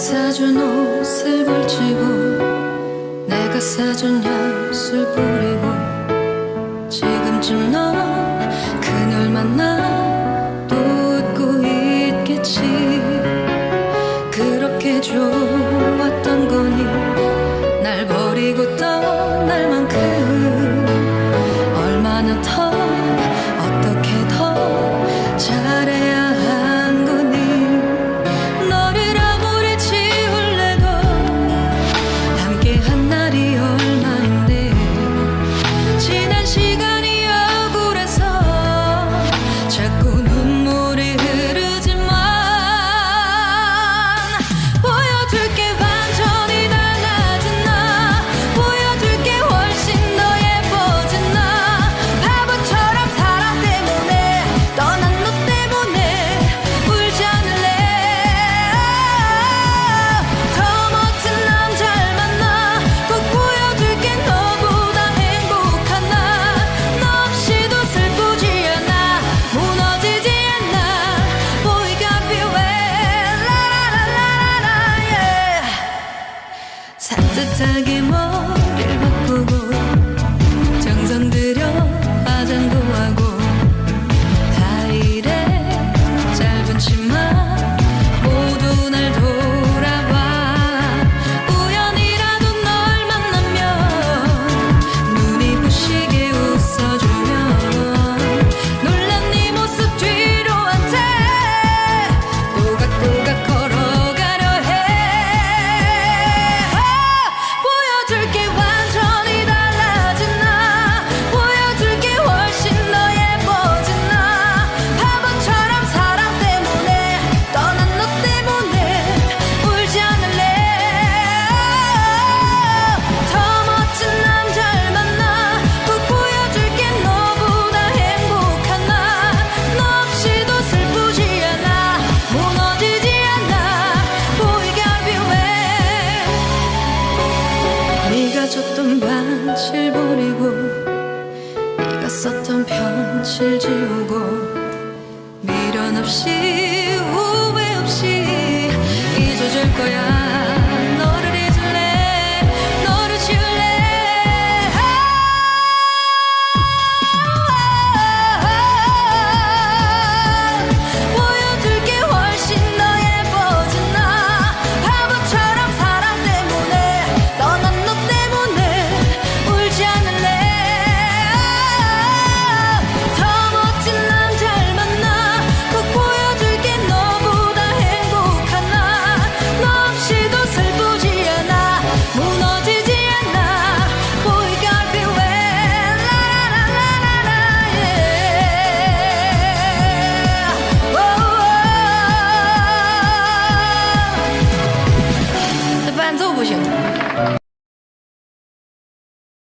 사준 옷을 걸치고 내가 사준 향수 뿌리고 지금쯤 넌 그늘 만나 줬던 반실 버리고 네가 썼던 편지 지우고 미련 없이 후회 없이 不行。